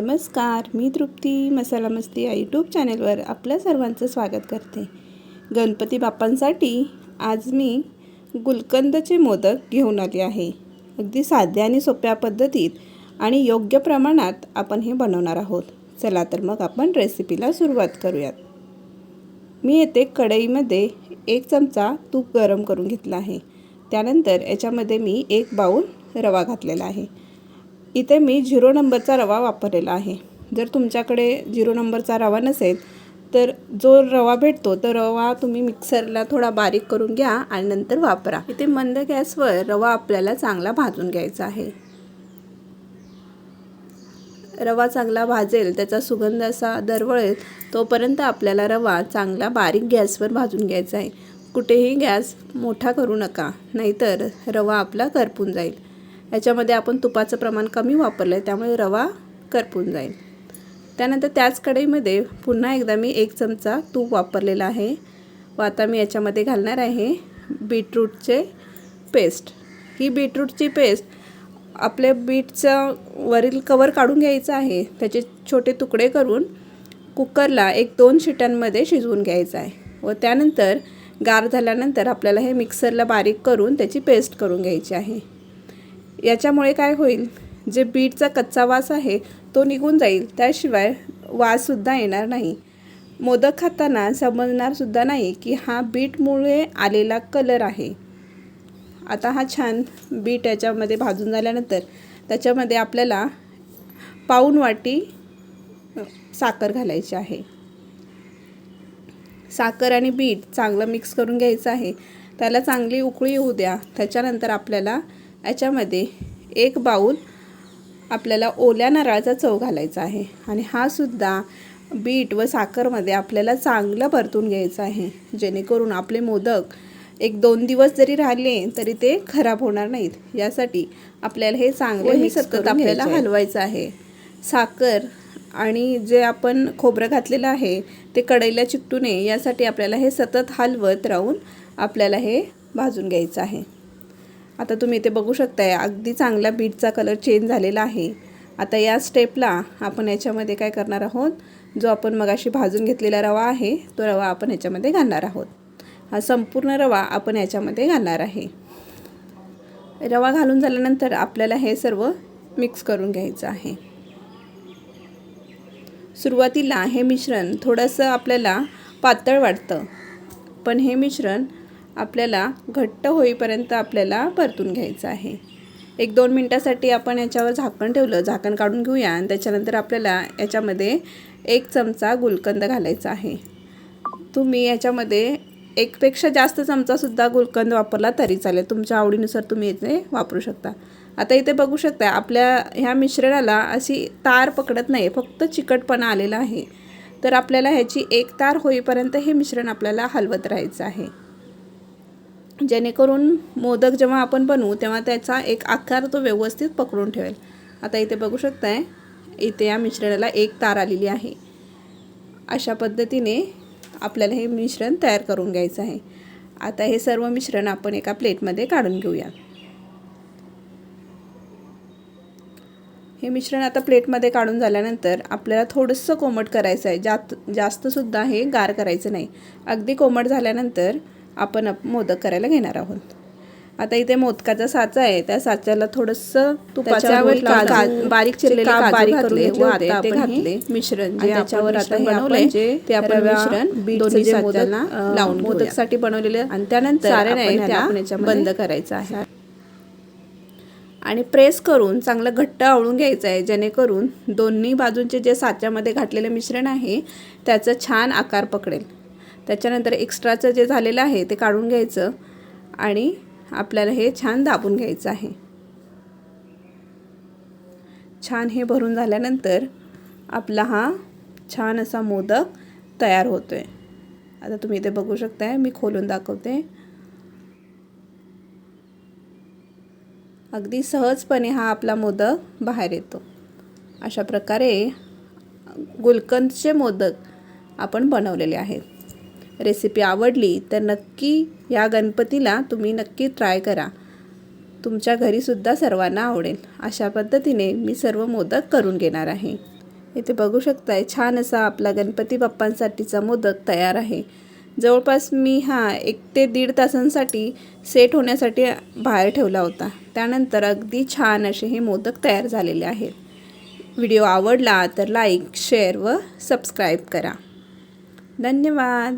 नमस्कार मी तृप्ती मसाला मस्ती या यूट्यूब चॅनेलवर आपल्या सर्वांचं स्वागत करते. गणपती बाप्पांसाठी आज मी गुलकंदचे मोदक घेऊन आले आहे. अगदी साध्या आणि सोप्या पद्धतीत आणि योग्य प्रमाणात आपण हे बनवणार आहोत. चला तर मग आपण रेसिपीला सुरुवात करूयात. मी येथे कढईमध्ये एक चमचा तूप गरम करून घेतला आहे. त्यानंतर याच्यामध्ये मी एक बाऊल रवा घातलेला आहे. इथे मी झिरो नंबरचा रवा वापरलेला आहे. जर तुमच्याकडे झिरो नंबरचा रवा नसेल तर जो रवा भेटतो तो रवा तुम्ही मिक्सरला थोडा बारीक करून घ्या आणि नंतर वापरा. इथे मंद गॅसवर रवा आपल्याला चांगला भाजून घ्यायचा आहे. रवा चांगला भाजेल त्याचा सुगंध असा दरवळेल तोपर्यंत आपल्याला रवा चांगला बारीक गॅसवर भाजून घ्यायचा आहे. कुठेही गॅस मोठा करू नका नाहीतर रवा आपला करपून जाईल. याच्यामध्ये आपण तुपाचं प्रमाण कमी वापरलं आहे त्यामुळे रवा करपून जाईल. त्यानंतर त्याच कढईमध्ये पुन्हा एकदा मी एक चमचा तूप वापरलेला आहे. व आता मी याच्यामध्ये घालणार आहे बीटरूटचे पेस्ट. ही बीटरूटची पेस्ट आपल्या बीटचं वरील कवर काढून घ्यायचं आहे. त्याचे छोटे तुकडे करून कुकरला एक दोन शिट्यांमध्ये शिजवून घ्यायचं आहे. व त्यानंतर गार झाल्यानंतर आपल्याला हे मिक्सरला बारीक करून त्याची पेस्ट करून घ्यायची आहे. याच्यामुळे काय होईल? जे बीटचा कच्चा वास आहे तो निघून जाईल. त्याशिवाय वाससुद्धा येणार नाही. मोदक खाताना समजणारसुद्धा नाही की हा बीटमुळे आलेला कलर आहे. आता हा छान बीट याच्यामध्ये भाजून झाल्यानंतर त्याच्यामध्ये आपल्याला पाऊन वाटी साखर घालायची आहे. साखर आणि बीट चांगलं मिक्स करून घ्यायचं आहे. त्याला चांगली उकळी येऊ द्या. त्याच्यानंतर आपल्याला याच्यामध्ये एक बाऊल आपल्याला ओल्या नारळाचा चव घालायचा आहे. आणि हा सुद्धा बीट व साखरमध्ये आपल्याला चांगलं परतून घ्यायचं आहे. जेणेकरून आपले मोदक एक दोन दिवस जरी राहिले तरी ते खराब होणार नाहीत. यासाठी आपल्याला हे चांगले हे सतत आपल्याला हलवायचं आहे. साखर आणि जे आपण खोबरं घातलेलं आहे ते कढईला चिकटू नये. यासाठी आपल्याला हे सतत हलवत राहून आपल्याला हे भाजून घ्यायचं आहे. आता तुम्ही इथे बघू शकताय अगदी चांगला बीटचा कलर चेंज झालेला आहे. आता या स्टेपला आपण याच्यामध्ये काय करणार आहोत? जो आपण मगाशी भाजून घेतलेला रवा आहे तो रवा आपण याच्यामध्ये घालणार आहोत. हा संपूर्ण रवा आपण याच्यामध्ये घालणार आहे. रवा घालून झाल्यानंतर आपल्याला हे सर्व मिक्स करून घ्यायचं आहे. सुरुवातीला हे मिश्रण थोडंसं आपल्याला पातळ वाटतं. पण हे मिश्रण आपल्याला घट्ट होईपर्यंत आपल्याला परतून घ्यायचं आहे. एक दोन मिनटासाठी आपण याच्यावर झाकण ठेवलं झाकण काढून घेऊया आणि त्याच्यानंतर आपल्याला याच्यामध्ये एक चमचा गुलकंद घालायचा आहे. तुम्ही याच्यामध्ये एकपेक्षा जास्त चमचासुद्धा गुलकंद वापरला तरी चालेल. तुमच्या आवडीनुसार तुम्ही इथे वापरू शकता. आता इथे बघू शकता आपल्या ह्या मिश्रणाला अशी तार पकडत नाही फक्त चिकटपणा आलेला आहे. तर आपल्याला ह्याची एक तार होईपर्यंत हे मिश्रण आपल्याला हलवत राहायचं आहे. जेणेकरून मोदक जेव्हा आपण बनवू तेव्हा त्याचा एक आकार तो व्यवस्थित पकडून ठेवेल. आता इथे बघू शकताय इथे या मिश्रणाला एक तार आलेली आहे. अशा पद्धतीने आपल्याला हे मिश्रण तयार करून घ्यायचं आहे. आता हे सर्व मिश्रण आपण एका प्लेटमध्ये काढून घेऊया. हे मिश्रण आता प्लेटमध्ये काढून झाल्यानंतर आपल्याला थोडंसं कोमट करायचं आहे. जात जास्तसुद्धा हे गार करायचं नाही. अगदी कोमट झाल्यानंतर आपण मोदक करायला घेणार आहोत. आता इथे मोदकाचा साचा आहे. त्या साच्याला थोडंसं तुपाच्या बारीक चिरलेले बारीक करून घेतले. ते घातले मिश्रण जे त्याच्यावर आता बनवलंय ते आपण मिश्रण दोन्ही साच्याला लावून मोदकसाठी बनवलेले आणि त्यानंतर बंद करायचं आहे. आणि प्रेस करून चांगलं घट्ट आवळून घ्यायचं आहे. जेणेकरून दोन्ही बाजूंचे जे साच्यामध्ये घातलेलं मिश्रण आहे त्याचं छान आकार पकडेल. त्याच्यानंतर एक्स्ट्राचं जे झालेलं आहे ते काढून घ्यायचं आणि आपल्याला हे छान दाबून घ्यायचं आहे. छान हे भरून झाल्यानंतर आपला हा छान असा मोदक तयार होतो आहे आता तुम्ही इथे बघू शकताय मी खोलून दाखवते. अगदी सहजपणे हा आपला मोदक बाहेर येतो. अशा प्रकारे गुलकंदचे मोदक आपण बनवलेले आहेत. रेसिपी आवडली तर नक्की या गणपतीला तुम्ही नक्की ट्राय करा. तुमच्या घरीसुद्धा सर्वांना आवडेल. अशा पद्धतीने मी सर्व मोदक करून घेणार आहे. इथे बघू शकताय छान असा आपला गणपती बाप्पांसाठीचा मोदक तयार आहे. जवळपास मी हा एक ते दीड तासांसाठी सेट होण्यासाठी बाहेर ठेवला होता. त्यानंतर अगदी छान असे हे मोदक तयार झालेले आहेत. व्हिडिओ आवडला तर लाईक शेअर व सबस्क्राईब करा. धन्यवाद!